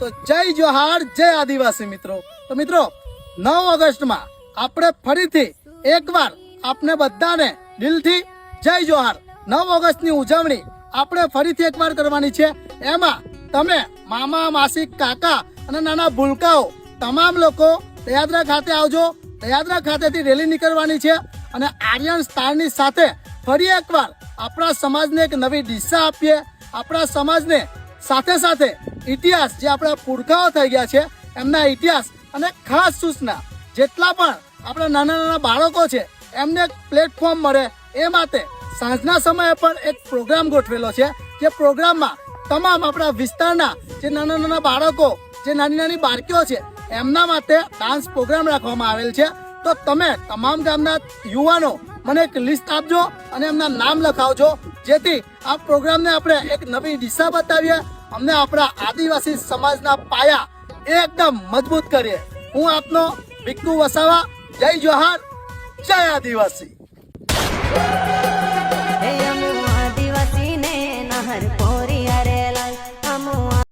તો જય જોહાર, જય આદિવાસી મિત્રો. તો મિત્રો, નવ ઓગસ્ટમાં આપણે ફરીથી એકવાર આપને બધાને દિલથી જય જોહાર. નવ ઓગસ્ટની ઉજવણી આપણે ફરીથી એકવાર કરવાની છે. એમાં તમે મામા, માસી, કાકા અને નાના ભૂલકાઓ તમામ લોકો દયાદરા ખાતે આવજો. દયાદરા ખાતેથી રેલી નીકળવાની છે અને આર્યન સ્ટારની સાથે ફરી એકવાર આપણા સમાજને એક નવી દિશા આપીએ. આપણા સમાજને સાથે સાથે ઇતિહાસ જે આપણા પુરખાઓ થઈ ગયા છે, એમના ઇતિહાસ અને ખાસ સૂચના, જેટલા પણ આપણા નાના નાના બાળકો છે, એમને પ્લેટફોર્મ મળે એ માટે સાંજના સમયે પણ એક પ્રોગ્રામ ગોઠવેલો છે, જે પ્રોગ્રામમાં તમામ આપણા વિસ્તારના જે નાના નાના બાળકો, જે નાની નાની બાળકીઓ છે, એમના માટે ડાન્સ પ્રોગ્રામ રાખવામાં આવેલ છે. તો તમે તમામ ગામના યુવાનો મને એક લિસ્ટ આપજો અને એમના નામ લખાવજો, જેથી આ પ્રોગ્રામને આપણે એક નવી દિશા બતાવીએ અમને આપણા આદિવાસી સમાજના પાયા એકદમ મજબૂત કરીએ. હું આપનો વિકુ વસાવા. જય જોહાર. જય આદિવાસી.